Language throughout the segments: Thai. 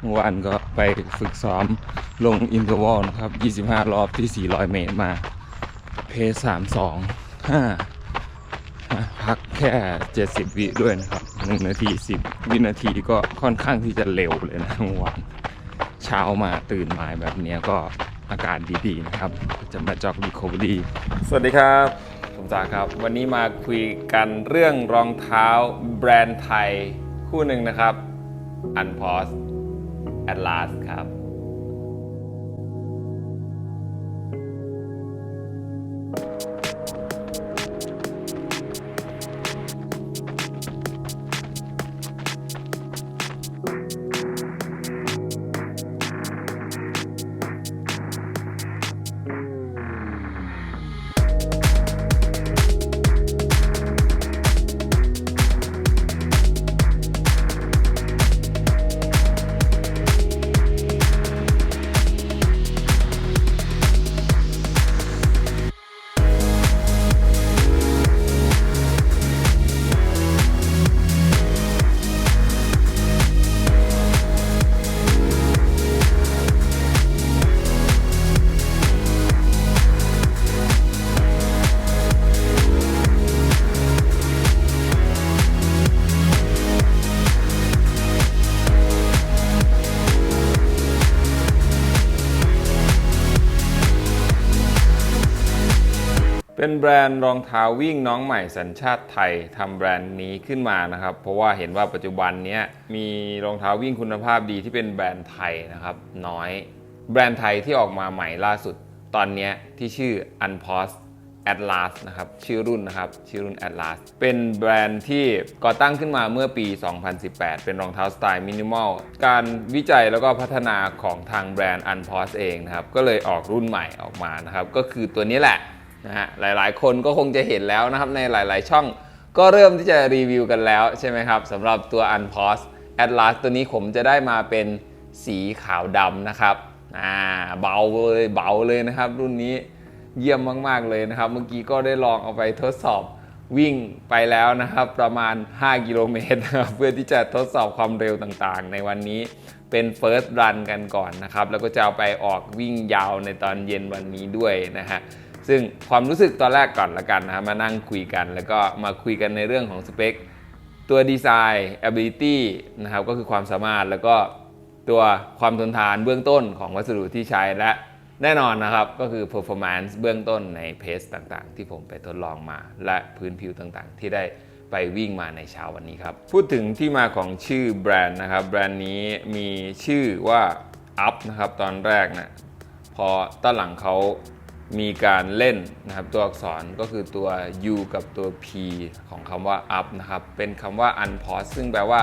เมื่อวานก็ไปฝึกซ้อมลงอินเทอร์วอลนะครับ 25 รอบที่ 400 เมตรมา เพส3 2 5พักแค่ 70 วิด้วยนะครับ 1 นาที 10 วินาทีก็ค่อนข้างที่จะเร็วเลยนะเมื่อวานเช้ามาตื่นมาแบบนี้ก็อากาศดีๆนะครับ จะมาจ็อกรีคอเวอรี่สวัสดีครับผมจ๋าครับ วันนี้มาคุยกันเรื่องรองเท้าแบรนด์ไทยคู่หนึ่งนะครับ Unpause Atlas ครับ เป็นแบรนด์รองเท้าวิ่งน้องใหม่สัญชาติไทยทำแบรนด์นี้ขึ้นมานะครับ เพราะว่าเห็นว่าปัจจุบันนี้มีรองเท้าวิ่งคุณภาพดีที่เป็นแบรนด์ไทยนะครับ น้อย แบรนด์ไทยที่ออกมาใหม่ล่าสุด ตอนนี้ที่ชื่อ Unpause Atlas นะครับชื่อรุ่นนะครับชื่อรุ่น Atlas เป็นแบรนด์ที่ก่อตั้งขึ้นมาเมื่อปี 2018 เป็นรองเท้าสไตล์มินิมอลการวิจัยแล้วก็พัฒนาของทางแบรนด์ Unpause เองนะครับก็เลยออกรุ่นใหม่ออกมานะครับก็คือตัวนี้แหละ นะฮะหลายๆ คนก็คงจะเห็นแล้วนะครับในหลาย ๆ ช่องก็เริ่มที่จะรีวิวกันแล้วใช่ไหมครับสำหรับตัว Unpause Atlas ตัวนี้ผมจะได้มาเป็นสีขาวดำนะครับอ่าเบาเลยเบาเลยนะครับ รุ่นนี้เยี่ยมมากๆเลยนะครับ เมื่อกี้ก็ได้ลองเอาไปทดสอบวิ่งไปแล้วนะครับ ประมาณ 5 กิโลเมตรนะครับเพื่อที่จะทดสอบความเร็วต่างๆ ในวันนี้เป็น First Run กันก่อนนะครับ แล้วก็จะเอาไปออกวิ่งยาวในตอนเย็นวันนี้ด้วยนะฮะ ซึ่งความรู้สึกตอนแรกก่อนละกันนะครับมานั่งคุยกัน แล้วก็มาคุยกันในเรื่องของสเปค ตัวดีไซน์ ability นะครับก็คือความสามารถแล้วก็ตัวความทนทานเบื้องต้นของวัสดุที่ใช้และแน่นอนนะครับก็คือ performance เบื้องต้นในเพสต่างๆ ที่ผมไปทดลองมา และพื้นผิวต่างๆ ที่ได้ไปวิ่งมาในเช้าวันนี้ครับ พูดถึงที่มาของชื่อแบรนด์นะครับ แบรนด์นี้มีชื่อว่า Up นะครับตอนแรกนะพอตอนหลังเขา มีการเล่นนะครับตัวอักษรก็คือตัว U กับตัว P ของคำว่า up นะครับ เป็นคำว่า unpause ซึ่งแปลว่า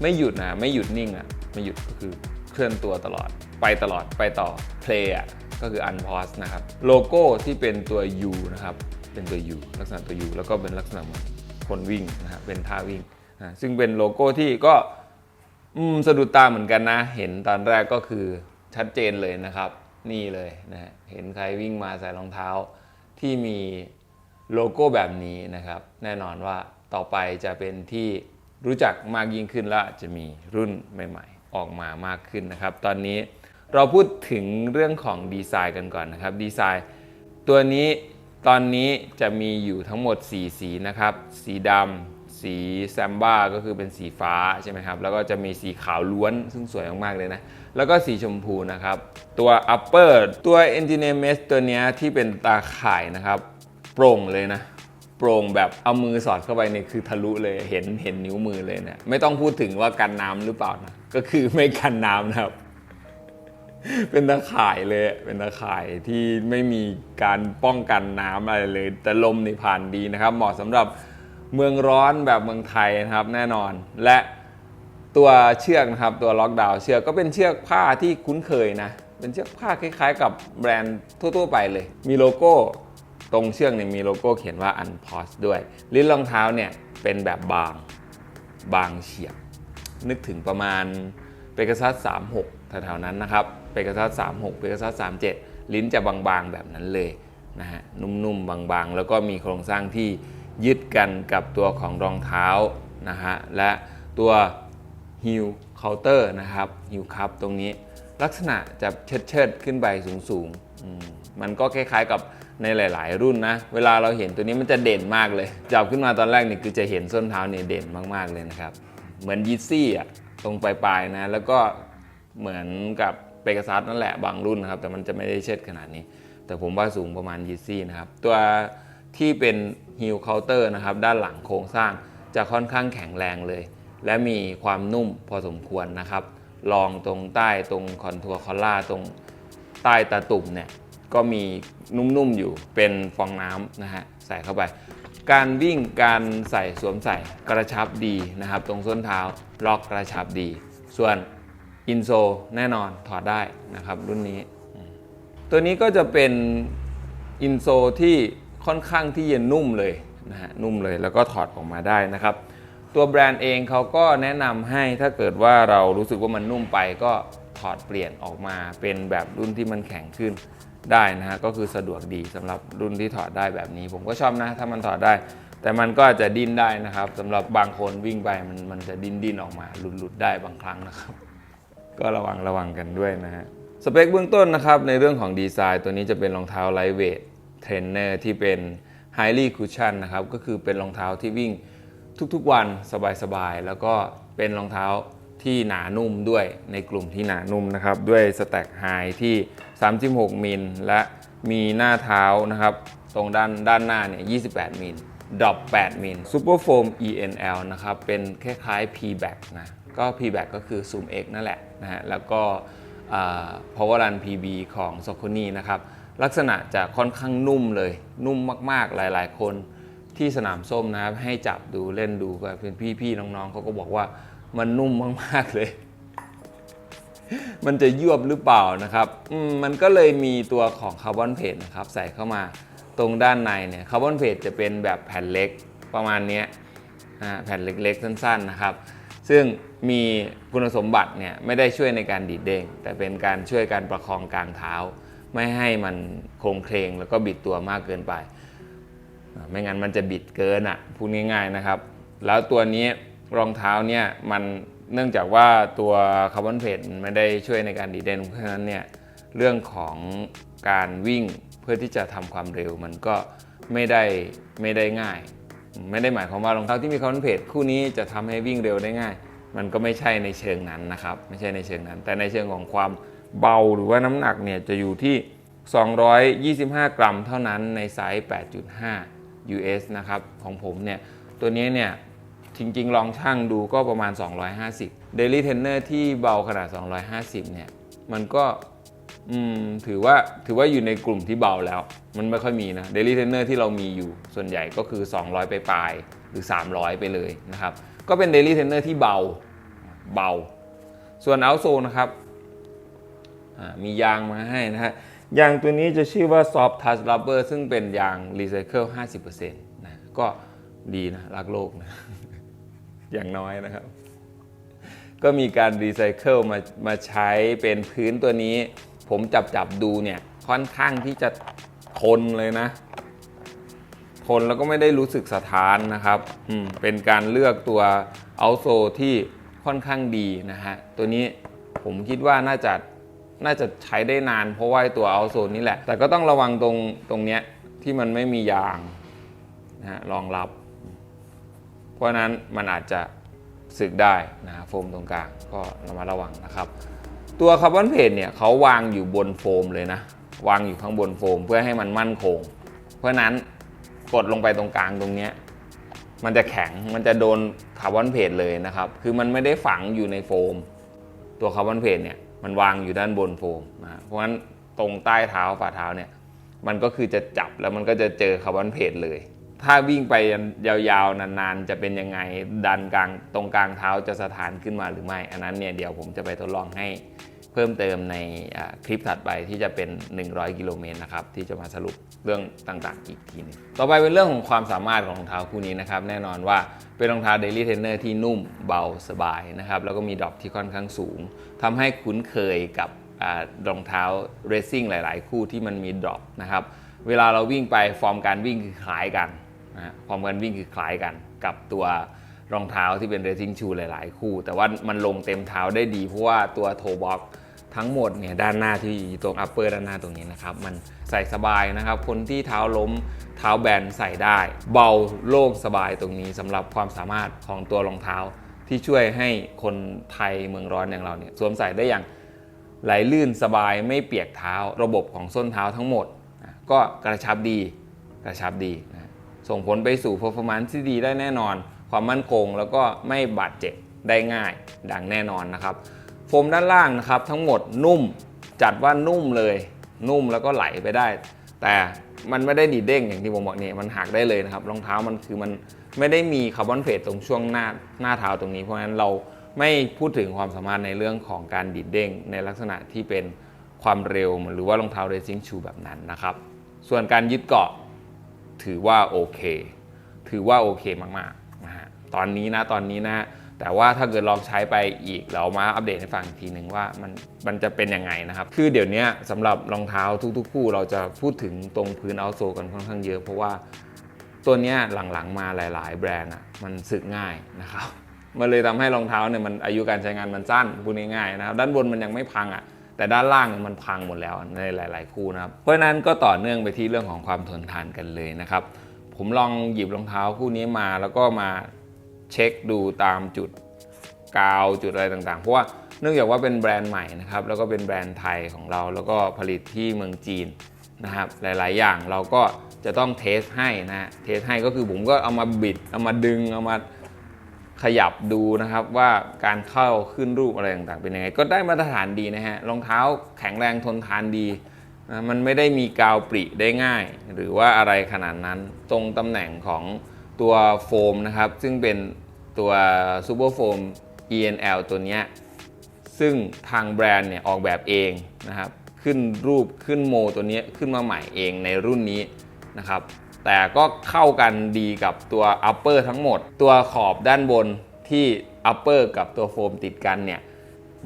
ไม่หยุดนะไม่หยุดนิ่งอะไม่หยุดก็คือเคลื่อนตัวตลอด ไปตลอดไปต่อ play อะก็คือ unpause นะครับโลโก้ที่เป็นตัว U นะครับเป็นตัว U ลักษณะตัว U แล้วก็เป็นลักษณะเหมือนคนวิ่งนะครับเป็นท่าวิ่งนะซึ่งเป็นโลโก้ที่ก็สะดุดตาเหมือนกันนะ เห็นตอนแรกก็คือชัดเจนเลยนะครับ นี่เลยนะฮะเห็นใครวิ่งมาใส่รองเท้าที่มีโลโก้แบบนี้นะครับ แน่นอนว่าต่อไปจะเป็นที่รู้จักมากยิ่งขึ้นและจะมีรุ่นใหม่ๆ ออกมามากขึ้นนะครับ ตอนนี้เราพูดถึงเรื่องของดีไซน์กันก่อนนะครับดีไซน์ตัวนี้ตอนนี้จะมีอยู่ทั้งหมด 4 สีนะครับ สีดำ สีแซมบ้าก็คือเป็นสีฟ้าใช่ไหมครับ แล้วก็จะมีสีขาวล้วนซึ่งสวยมากๆเลยนะ แล้วก็สีชมพูนะครับ ตัว upper ตัว engineer mesh ตัวนี้ที่เป็นตาข่ายนะครับ โปร่งเลยนะ โปร่งแบบเอามือสอดเข้าไปเนี่ยคือทะลุเลยเห็นเห็นนิ้วมือเลยเนี่ยไม่ต้องพูดถึงว่ากันน้ำหรือเปล่านะก็คือไม่กันน้ำนะครับ เป็นตะข่ายเลยเป็นตะข่ายที่ไม่มีการป้องกันน้ำอะไรเลย แต่ลมนี่ผ่านดีนะครับ เหมาะสำหรับ เมืองร้อนแบบเมืองไทยนะครับแน่นอน และตัวเชือกนะครับตัวล็อกดาวน์เชือกก็เป็นเชือกผ้าที่คุ้นเคยนะ เป็นเชือกผ้าคล้ายๆ กับแบรนด์ทั่วๆไปเลย มีโลโก้ตรงเชือกเนี่ยมีโลโก้เขียนว่า Unpause ด้วย ลิ้นรองเท้าเนี่ยเป็นแบบบางบางเฉียบ นึกถึงประมาณเปกซัส36แถวๆนั้นนะครับเปกซัส36เปกซัส37 ลิ้นจะบางๆแบบนั้นเลยนะฮะนุ่มๆบางๆ แล้วก็มีโครงสร้างที่ ยึดกันกับตัวของรองเท้านะฮะและตัวฮิลเคาน์เตอร์นะครับฮิวคัพตรงนี้ ลักษณะจะเชิดเชิดขึ้นไปสูงๆอืมมันก็คล้าย ๆกับในหลาย ๆ รุ่นนะ เวลาเราเห็นตัวนี้มันจะเด่นมากเลย จับขึ้นมาตอนแรกเนี่ยคือจะเห็นส้นเท้าเนี่ยเด่นมากๆเลยนะครับ เหมือนยีซี่อะตรงปลายๆนะ แล้วก็เหมือนกับเปกัซัสนั่นแหละบางรุ่นนะครับ แต่มันจะไม่ได้เชิดขนาดนี้ แต่ผมว่าสูงประมาณยีซี่นะครับ ตัว ที่เป็นฮิลเคาน์เตอร์นะครับด้านหลังโครงสร้างจะค่อนข้างแข็งแรงเลย และมีความนุ่มพอสมควรนะครับลองตรงใต้ตรงคอนทัวร์คอลล่าตรงใต้ตาตุ่มเนี่ยก็มีนุ่มๆอยู่เป็นฟองน้ำนะฮะใส่เข้าไป การวิ่งการใส่สวมใส่กระชับดีนะครับ ตรงส้นเท้าล็อกกระชับดี ส่วนอินโซแน่นอนถอดได้นะครับรุ่นนี้ ตัวนี้ก็จะเป็นอินโซที่ ค่อนข้างที่จะนุ่มเลยนะฮะนุ่มเลยแล้วก็ถอดออกมาได้นะครับ ตัวแบรนด์เองเขาก็แนะนำให้ถ้าเกิดว่าเรารู้สึกว่ามันนุ่มไปก็ถอดเปลี่ยนออกมาเป็นแบบรุ่นที่มันแข็งขึ้นได้นะฮะก็คือสะดวกดีสำหรับรุ่นที่ถอดได้แบบนี้ ผมก็ชอบนะถ้ามันถอดได้ แต่มันก็อาจจะดิ้นได้นะครับสำหรับบางคนวิ่งไปมันมันจะดิ้นดิ้นออกมาหลุดหลุดได้บางครั้งนะครับ ก็ระวังระวังกันด้วยนะฮะสเปคเบื้องต้นนะครับในเรื่องของดีไซน์ตัวนี้จะเป็นรองเท้าไลท์เวท เทรนเนอร์ที่เป็น Highly Cushion นะครับก็คือเป็นรองเท้าที่วิ่งทุกๆวันสบายๆ แล้วก็เป็นรองเท้าที่หนานุ่มด้วยในกลุ่มที่หนานุ่มนะครับ ด้วยสแต็กไฮที่ 36 มิล และมีหน้าเท้านะครับ ตรงด้านด้านหน้าเนี่ย 28 มิลดรอป 8 มิล Super Foam ENL นะครับ เป็นคล้ายๆ P-Back นะก็ P-Back ก็คือ Zoom X นั่นแหละนะฮะแล้วก็อ่า Power Run PB ของ s o c o n y นะครับ ลักษณะจะค่อนข้างนุ่มเลย นุ่มมากๆหลาย ๆ คนที่สนามส้มนะครับให้จับดูเล่นดูก็เป็นพี่ๆน้องๆเขาก็บอกว่ามันนุ่มมากๆเลย มันจะยวบหรือเปล่านะครับมมันก็เลยมีตัวของคาร์บอนเพดนะครับใส่เข้ามาตรงด้านในเนี่ยคาร์บอนเพดจะเป็นแบบแผ่นเล็กประมาณนี้แผ่นเล็กๆ สั้นๆนะครับ ซึ่งมีคุณสมบัติเนี่ยไม่ได้ช่วยในการดีดเด้งแต่เป็นการช่วยการประคองกลางเท้า ไม่ให้มันโครงเคลงแล้วก็บิดตัวมากเกินไป ไม่งั้นมันจะบิดเกินอะพูดง่าย ๆนะครับ แล้วตัวนี้รองเท้าเนี่ยมันเนื่องจากว่าตัวคาร์บอนเพดไม่ได้ช่วยในการดีเด่นเพราะฉะนั้นเนี่ยเรื่องของการวิ่งเพื่อที่จะทำความเร็วมันก็ไม่ได้ไม่ได้ง่าย ไม่ได้หมายความว่ารองเท้าที่มีคาร์บอนเพดคู่นี้จะทำให้วิ่งเร็วได้ง่าย มันก็ไม่ใช่ในเชิงนั้นนะครับ ไม่ใช่ในเชิงนั้น แต่ในเชิงของความ เบาหรือว่าน้ำหนักเนี่ยจะอยู่ที่ 225 กรัมเท่านั้นในไซส์ 8.5 US นะครับ ของผมเนี่ย ตัวนี้เนี่ย จริงๆ ลองชั่งดูก็ประมาณ 250 Daily Trainer ที่เบาขนาด 250 เนี่ย มันก็ถือว่าถือว่าอยู่ในกลุ่มที่เบาแล้ว มันไม่ค่อยมีนะ Daily Trainer ที่เรามีอยู่ส่วนใหญ่ก็คือ 200 ไปปลายหรือ 300 ไปเลยนะครับ ก็เป็น Daily Trainer ที่เบาเบา ส่วน o u t z o นะครับ มียางมาให้นะฮะ ยางตัวนี้จะชื่อว่า Soft Touch Rubber ซึ่งเป็นยางรีไซเคิล50%นะก็ดีนะ รักโลกนะ อย่างน้อยนะครับ ก็มีการรีไซเคิลมามาใช้เป็นพื้นตัวนี้ ผมจับจับดูเนี่ย ค่อนข้างที่จะทนเลยนะ ทนแล้วก็ไม่ได้รู้สึกสะท้านนะครับอืมเป็นการเลือกตัวเอาโซที่ค่อนข้างดีนะฮะ ตัวนี้ผมคิดว่าน่าจะ น่าจะใช้ได้นาน เพราะว่าไอ้ตัวเอาโซนี่แหละ แต่ก็ต้องระวังตรงตรงเนี้ยที่มันไม่มียางนะฮะรองรับ เพราะนั้นมันอาจจะสึกได้นะโฟมตรงกลางก็ระมัดระวังนะครับ ตัวคาร์บอนเพดเนี่ยเขาวางอยู่บนโฟมเลยนะ วางอยู่ข้างบนโฟมเพื่อให้มันมั่นคง เพราะฉะนั้นกดลงไปตรงกลางตรงเนี้ยมันจะแข็งมันจะโดนคาร์บอนเพดเลยนะครับ คือมันไม่ได้ฝังอยู่ในโฟม ตัวคาร์บอนเพดเนี่ย มันวางอยู่ด้านบนโฟมนะเพราะฉะนั้นตรงใต้เท้าฝ่าเท้าเนี่ยมันก็คือจะจับแล้วมันก็จะเจอคาร์บอนเพดเลย ถ้าวิ่งไปยาวๆ นานๆ จะเป็นยังไงดันกลางตรงกลางเท้าจะสถานขึ้นมาหรือไม่ อันนั้นเนี่ยเดี๋ยวผมจะไปทดลองให้เพิ่มเติมในคลิปถัดไปที่จะเป็น 100 กิโลเมตรนะครับที่จะมาสรุปเรื่องต่างๆ อีกทีนึงต่อไปเป็นเรื่องของความสามารถของรองเท้าคู่นี้นะครับ แน่นอนว่าเป็นรองเท้า Daily Trainer ที่นุ่มเบาสบายนะครับแล้วก็มีดรอปที่ค่อนข้างสูง ทำให้คุ้นเคยกับรองเท้าเรซซิ่งหลาย ๆ คู่ที่มันมีดรอปนะครับเวลาเราวิ่งไปฟอร์มการวิ่งคือคล้ายกันนะฮะฟอร์มการวิ่งคือคล้ายกัน กับตัวรองเท้าที่เป็นเรซิ่งชูหลาย ๆ คู่ แต่ว่ามันลงเต็มเท้าได้ดีเพราะว่าตัวโทบ็อกทั้งหมดเนี่ยด้านหน้าที่ตรงอัปเปอร์ด้านหน้าตรงนี้นะครับ มันใส่สบายนะครับ คนที่เท้าล้มเท้าแบนใส่ได้ เบาโล่งสบายตรงนี้สำหรับความสามารถของตัวรองเท้า ที่ช่วยให้คนไทยเมืองร้อนอย่างเราเนี่ยสวมใส่ได้อย่างไหลลื่นสบายไม่เปียกเท้า ระบบของส้นเท้าทั้งหมด ก็กระชับดีกระชับดีนะส่งผลไปสู่ performance ที่ดีได้แน่นอน ความมั่นคงแล้วก็ไม่บาดเจ็บได้ง่ายดังแน่นอนนะครับ โฟมด้านล่างนะครับทั้งหมดนุ่มจัดว่านุ่มเลยนุ่มแล้วก็ไหลไปได้ แต่มันไม่ได้ดีเด้งอย่างที่ผมบอกเนี่ยมันหักได้เลยนะครับรองเท้ามันคือมัน ไม่ได้มีคาร์บอนเพลทตรงช่วงหน้าหน้าเท้าตรงนี้ เพราะฉะนั้นเราไม่พูดถึงความสามารถในเรื่องของการดีดเด้งในลักษณะที่เป็นความเร็วหรือว่ารองเท้าเรซิ่งชูแบบนั้นนะครับ ส่วนการยึดเกาะถือว่าโอเค ถือว่าโอเคมากๆนะฮะตอนนี้นะตอนนี้นะแต่ว่าถ้าเกิดลองใช้ไปอีกเรามาอัปเดตให้ฟังอีกทีหนึ่งว่ามันมันจะเป็นยังไงนะครับ คือเดี๋ยวนี้สำหรับรองเท้าทุกๆคู่เราจะพูดถึงตรงพื้นเอาโซกันค่อนข้างเยอะเพราะว่า ตัวนี้หลังๆมาหลาย ๆ แบรนด์อะมันสึกง่ายนะครับ มันเลยทำให้รองเท้าเนี่ยมันอายุการใช้งานมันสั้นพูดง่ายๆนะครับ ด้านบนมันยังไม่พังอะแต่ด้านล่างมันพังหมดแล้วในหลาย ๆ คู่นะครับ เพราะฉะนั้นก็ต่อเนื่องไปที่เรื่องของความทนทานกันเลยนะครับ ผมลองหยิบรองเท้าคู่นี้มาแล้วก็มาเช็คดูตามจุดกาวจุดอะไรต่างๆ เพราะว่าเนื่องจากว่าเป็นแบรนด์ใหม่นะครับแล้วก็เป็นแบรนด์ไทยของเราแล้วก็ผลิตที่เมืองจีนนะครับ หลาย ๆ อย่างเราก็ จะต้องเทสให้นะฮะเทสให้ก็คือผมก็เอามาบิด เอามาดึง เอามาขยับดูนะครับว่าการเข้าขึ้นรูปอะไรต่างๆเป็นยังไง ก็ได้มาตรฐานดีนะฮะรองเท้าแข็งแรงทนทานดีนะมันไม่ได้มีกาวปริได้ง่าย หรือว่าอะไรขนาดนั้นตรงตำแหน่งของตัวโฟมนะครับ ซึ่งเป็นตัวซูเปอร์โฟม ENL ตัวเนี้ยซึ่งทางแบรนด์เนี่ยออกแบบเองนะครับ ขึ้นรูปขึ้นโมตัวนี้ขึ้นมาใหม่เองในรุ่นนี้ นะครับ แต่ก็เข้ากันดีกับตัว upper ทั้งหมด ตัวขอบด้านบนที่ upper กับตัวโฟมติดกันเนี่ย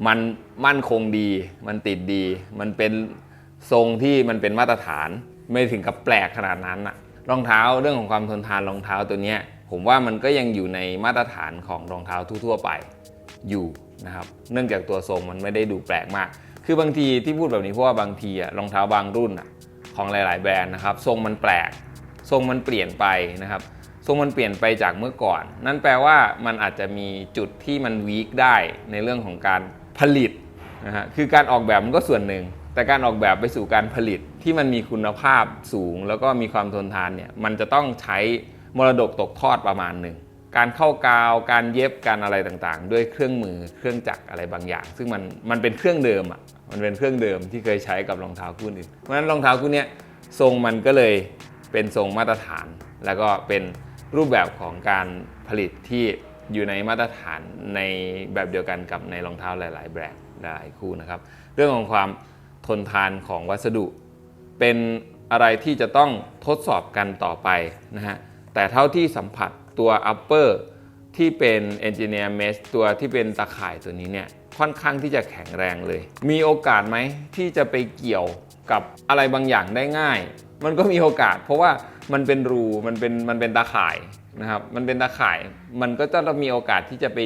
มันมั่นคงดี มันติดดี มันเป็นทรงที่มันเป็นมาตรฐาน ไม่ถึงกับแปลกขนาดนั้นอะรองเท้าเรื่องของความทนทานรองเท้าตัวนี้ผมว่ามันก็ยังอยู่ในมาตรฐานของรองเท้าทั่วๆไปอยู่นะครับ เนื่องจากตัวทรงมันไม่ได้ดูแปลกมาก คือบางทีที่พูดแบบนี้เพราะว่าบางทีอะรองเท้าบางรุ่นอะ ของหลาย ๆ แบรนด์นะครับ ทรงมันแปลก ทรงมันเปลี่ยนไปนะครับ ทรงมันเปลี่ยนไปจากเมื่อก่อน นั่นแปลว่ามันอาจจะมีจุดที่มันวีคได้ในเรื่องของการผลิตนะฮะคือการออกแบบมันก็ส่วนหนึ่ง แต่การออกแบบไปสู่การผลิตที่มันมีคุณภาพสูง แล้วก็มีความทนทานเนี่ยมันจะต้องใช้มรดกตกทอดประมาณหนึ่งการเข้ากาว การเย็บ การอะไรต่างๆ ด้วยเครื่องมือ เครื่องจักรอะไรบางอย่าง ซึ่งมันมันเป็นเครื่องเดิมอะ มันเป็นเครื่องเดิมที่เคยใช้กับรองเท้าคู่อื่น เพราะฉะนั้นรองเท้าคู่นี้ทรงมันก็เลยเป็นทรงมาตรฐาน แล้วก็เป็นรูปแบบของการผลิตที่อยู่ในมาตรฐานในแบบเดียวกันกับในรองเท้าหลาย ๆ แบรนด์หลายคู่นะครับ เรื่องของความทนทานของวัสดุ เป็นอะไรที่จะต้องทดสอบกันต่อไปนะฮะ แต่เท่าที่สัมผัสตัว upper ที่เป็น engineer mesh ตัวที่เป็นตะข่ายตัวนี้เนี่ย ค่อนข้างที่จะแข็งแรงเลย มีโอกาสไหมที่จะไปเกี่ยวกับอะไรบางอย่างได้ง่าย มันก็มีโอกาส เพราะว่ามันเป็นรูมันเป็นมันเป็นตะข่ายนะครับ มันเป็นตะข่าย มันก็จะมีโอกาสที่จะไป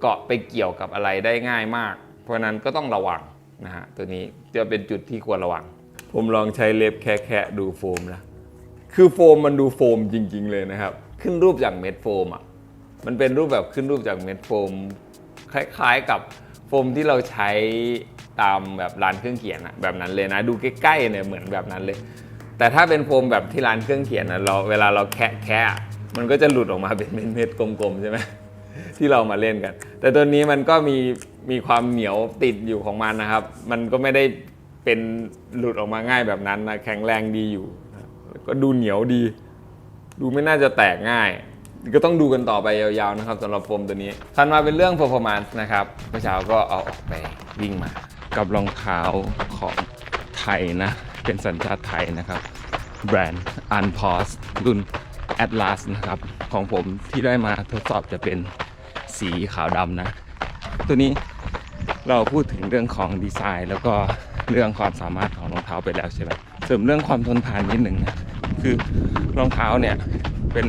เกาะไปเกี่ยวกับอะไรได้ง่ายมาก เพราะฉะนั้นก็ต้องระวังนะฮะตัวนี้จะเป็นจุดที่ควรระวัง ผมลองใช้เล็บแคะๆดูโฟมนะคือโฟมมันดูโฟมจริง ๆ เลยนะครับ ขึ้นรูปจากเม็ดโฟมอะมันเป็นรูปแบบขึ้นรูปจากเม็ดโฟม คล้ายๆกับ โฟมที่เราใช้ตามแบบร้านเครื่องเขียนอะแบบนั้นเลยนะ ดูใกล้ๆเนี่ยเหมือนแบบนั้นเลย แต่ถ้าเป็นโฟมแบบที่ร้านเครื่องเขียนนะเราเวลาเราแคะแคะมันก็จะหลุดออกมาเป็นเม็ดๆกลมๆใช่ไหมที่เรามาเล่นกัน แต่ตัวนี้มันก็มีมีความเหนียวติดอยู่ของมันนะครับ มันก็ไม่ได้เป็นหลุดออกมาง่ายแบบนั้นนะแข็งแรงดีอยู่ ก็ดูเหนียวดี ดูไม่น่าจะแตกง่าย ก็ต้องดูกันต่อไปยาวๆนะครับสำหรับโฟมตัวนี้ถัดมาเป็นเรื่อง performance นะครับเมื่อเช้าก็เอาออกไปวิ่งมา กับรองเท้าของไทยนะ เป็นสัญชาติไทยนะครับ แบรนด์ Unpause รุ่น Atlas นะครับ ของผมที่ได้มาทดสอบจะเป็นสีขาวดำนะ ตัวนี้เราพูดถึงเรื่องของดีไซน์ แล้วก็เรื่องความสามารถของรองเท้าไปแล้วใช่ไหมเสริมเรื่องความทนทานนิดหนึ่งนะคือรองเท้าเนี่ยเป็น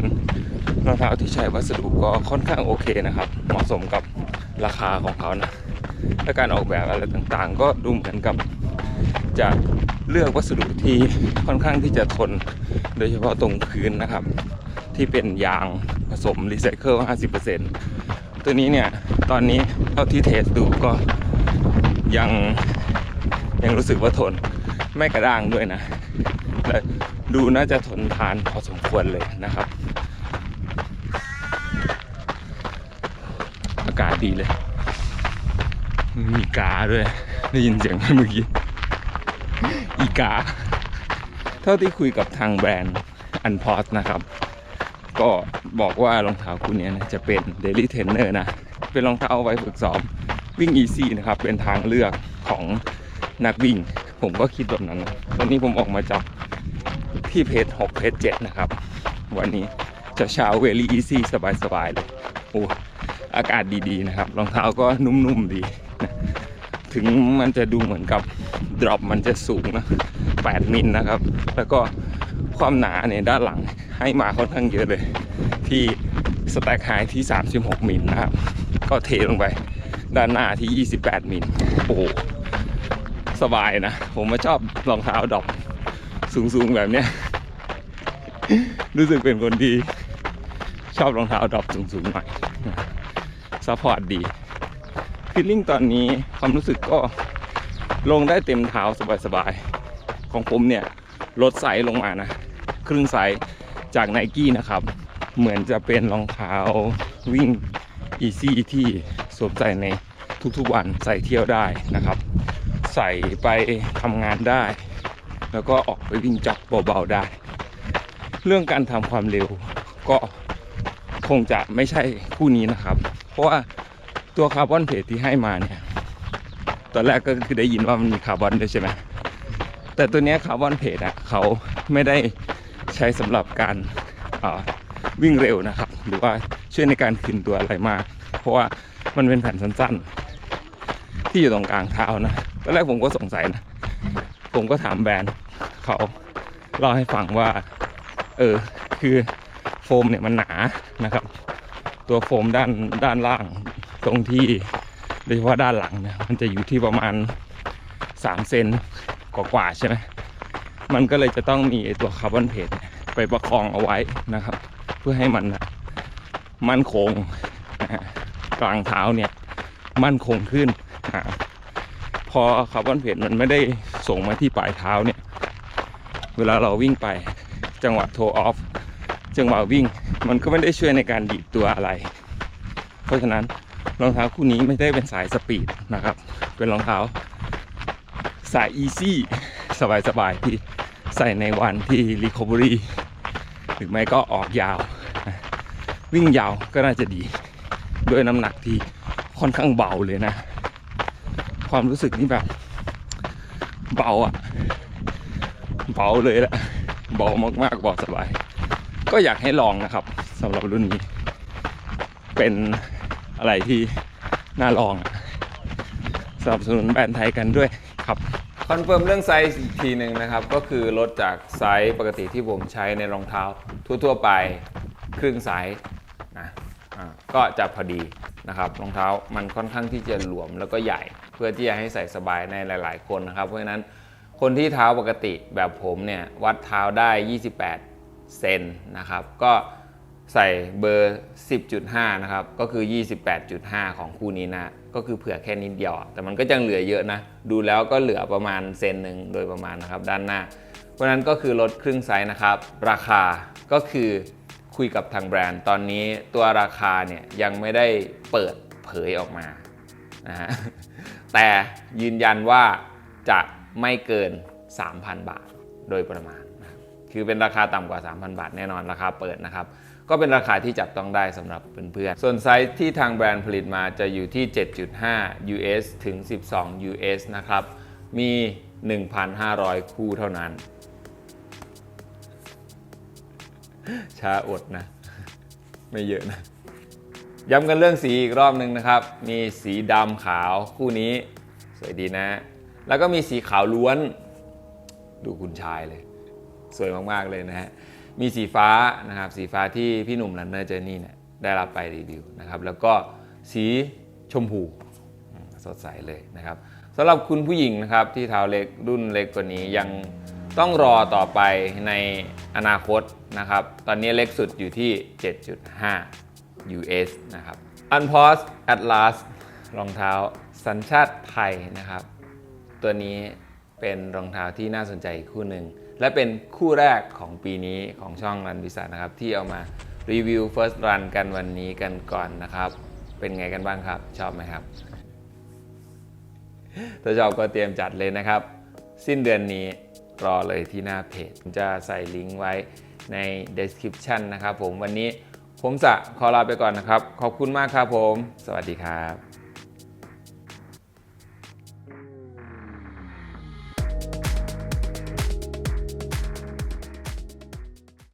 รองเท้าที่ใช้วัสดุก็ค่อนข้างโอเคนะครับ เหมาะสมกับราคาของเขานะและการออกแบบอะไรต่างๆ ก็ดูเหมือนกับจะเลือกวัสดุที่ค่อนข้างที่จะทน โดยเฉพาะตรงพื้นนะครับ ที่เป็นยางผสมรีไซเคิล 50%ตัวนี้เนี่ย ตอนนี้เท่าที่เทสดูก็ยังยังรู้สึกว่าทนไม่กระด้างด้วยนะและดูน่าจะทนทานพอสมควรเลยนะครับ อากาศ ดีเลย มีกาด้วย ได้ยินเสียงเมื่อกี้ อีกา เท่าที่คุยกับทางแบรนด์อันพอสนะครับ ก็บอกว่ารองเท้าคู่นี้นะจะเป็น Daily Trainer นะ เป็นรองเท้าเอาไว้ฝึกซ้อมวิ่ง Easy นะครับ เป็นทางเลือกของนักวิ่ง ผมก็คิดแบบนั้นนะตอนนี้ผมออกมาจากที่เพจ6เพจ7นะครับ วันนี้จะเช้าเวลี่อีซี่สบายๆเลย อากาศดีๆนะครับ รองเท้าก็นุ่มๆดี ถึงมันจะดูเหมือนกับดรอปมันจะสูงนะ 8 มิลนะครับ แล้วก็ความหนาเนี่ยด้านหลังให้มาค่อนข้างเยอะเลย ที่สแต็กไฮที่ 36 มิลนะครับ ก็เทลงไป ด้านหน้าที่ 28 มิลโอ้สบายนะ ผมมาชอบรองเท้าดรอปสูงๆแบบเนี้ยรู้สึกเป็นคนที่ชอบรองเท้าดรอปสูงๆหน่อย ซัพพอร์ตดีฟีลลิ่งตอนนี้ความรู้สึกก็ลงได้เต็มเท้าสบายๆ ของผมเนี่ยลดไซส์ลงมานะ ครึ่งไซส์จากไนกี้นะครับ เหมือนจะเป็นรองเท้าวิ่งอีซี่ที่สวมใส่ในทุกๆวันใส่เที่ยวได้นะครับ ใส่ไปทำงานได้ แล้วก็ออกไปวิ่งจ็อกเบาๆได้ เรื่องการทำความเร็วก็คงจะไม่ใช่คู่นี้นะครับ ราะว่าตัวคาร์บอนเพจที่ให้มาเนี่ยตอนแรกก็คือได้ยินว่ามันมีคาร์บอนด้วยใช่ไหมแต่ตัวนี้คาร์บอนเพจอะเขาไม่ได้ใช้สำหรับการวิ่งเร็วนะครับ หรือว่าช่วยในการคืนตัวอะไรมาก เพราะว่ามันเป็นแผ่นสั้นๆ ที่อยู่ตรงกลางเท้านะตอนแรกผมก็สงสัยนะ ผมก็ถามแบรนด์เขาเล่าให้ฟังว่า เออ คือโฟมเนี่ยมันหนานะครับ ตัวโฟมด้านด้านล่างตรงที่โดยเฉพาะด้านหลังเนี่ยมันจะอยู่ที่ประมาณ3เซนกว่าๆใช่ไหมมันก็เลยจะต้องมีตัวคาร์บอนเพจเนี่ยไปประคองเอาไว้นะครับ เพื่อให้มันมั่นคงกลางเท้าเนี่ยมั่นคงขึ้นพอคาร์บอนเพจมันไม่ได้ส่งมาที่ปลายเท้าเนี่ย เวลาเราวิ่งไปจังหวะโทออฟ จังหวะวิ่ง มันก็ไม่ได้ช่วยในการดีดตัวอะไร เพราะฉะนั้นรองเท้าคู่นี้ไม่ได้เป็นสายสปีดนะครับ เป็นรองเท้า สายอีซี่สบายๆที่ใส่ในวันที่รีคอ v บ r y หรือไม่ก็ออกยาว วิ่งยาวก็น่าจะดี ด้วยน้ำหนักที่ค่อนข้างเบาเลยนะ ความรู้สึกนี่แบบ เบาอะเบาเลยแหละเบามากๆเบาสบาย ก็อยากให้ลองนะครับสำหรับรุ่นนี้ เป็นอะไรที่น่าลองสนับสนุนแบรนด์ไทยกันด้วยครับคอนเฟิร์มเรื่องไซส์อีกทีหนึ่งนะครับ ก็คือลดจากไซส์ปกติที่ผมใช้ในรองเท้า ทั่วๆไปครึ่งไซส์นะก็จะพอดีนะครับรองเท้ามันค่อนข้างที่จะหลวมแล้วก็ใหญ่ เพื่อที่จะให้ใส่สบายในหลาย ๆ คนนะครับ เพราะฉะนั้นคนที่เท้าปกติแบบผมเนี่ยวัดเท้าได้ 28 เซนนะครับ ก็ใส่เบอร์ 10.5 นะครับ ก็คือ 28.5 ของคู่นี้นะ ก็คือเผื่อแค่นิดเดียว แต่มันก็ยังเหลือเยอะนะ ดูแล้วก็เหลือประมาณเซนหนึ่งโดยประมาณนะครับ ด้านหน้า เพราะนั้นก็คือลดครึ่งไซส์นะครับ ราคาก็คือคุยกับทางแบรนด์ ตอนนี้ตัวราคาเนี่ยยังไม่ได้เปิดเผยออกมานะฮะ แต่ยืนยันว่าจะไม่เกิน 3,000 บาทโดยประมาณ คือเป็นราคาต่ำกว่า 3,000 บาทแน่นอนราคาเปิดนะครับ ก็เป็นราคาที่จับต้องได้สำหรับเพื่อนๆ ส่วนไซส์ที่ทางแบรนด์ผลิตมาจะอยู่ที่ 7.5 US ถึง 12 US นะครับ มี 1,500 คู่เท่านั้น ช้าอดนะ ไม่เยอะนะ ย้ำกันเรื่องสีอีกรอบหนึ่งนะครับ มีสีดำขาวคู่นี้ สวยดีนะ แล้วก็มีสีขาวล้วน ดูคุณชายเลย สวยมากๆเลยนะฮะมีสีฟ้านะครับสีฟ้าที่พี่หนุ่ม Runner Journey เนี่ยได้รับไปรีวิวนะครับแล้วก็สีชมพูสดใสเลยนะครับสำหรับคุณผู้หญิงนะครับที่เท้าเล็กรุ่นเล็กกว่านี้ยังต้องรอต่อไปในอนาคตนะครับ ตอนนี้เล็กสุดอยู่ที่ 7.5 US นะครับ Unpause Atlas รองเท้าสัญชาติไทยนะครับ ตัวนี้เป็นรองเท้าที่น่าสนใจอีกคู่หนึ่ง และเป็นคู่แรกของปีนี้ของช่องรันวิสานะครับ ที่เอามารีวิว First Run กันวันนี้กันก่อนนะครับ เป็นไงกันบ้างครับ ชอบไหมครับ ถ้าชอบก็เตรียมจัดเลยนะครับ สิ้นเดือนนี้รอเลยที่หน้าเพจผมจะใส่ลิงก์ไว้ใน description นะครับผมวันนี้ผมจะขอลาไปก่อนนะครับ ขอบคุณมากครับผม สวัสดีครับ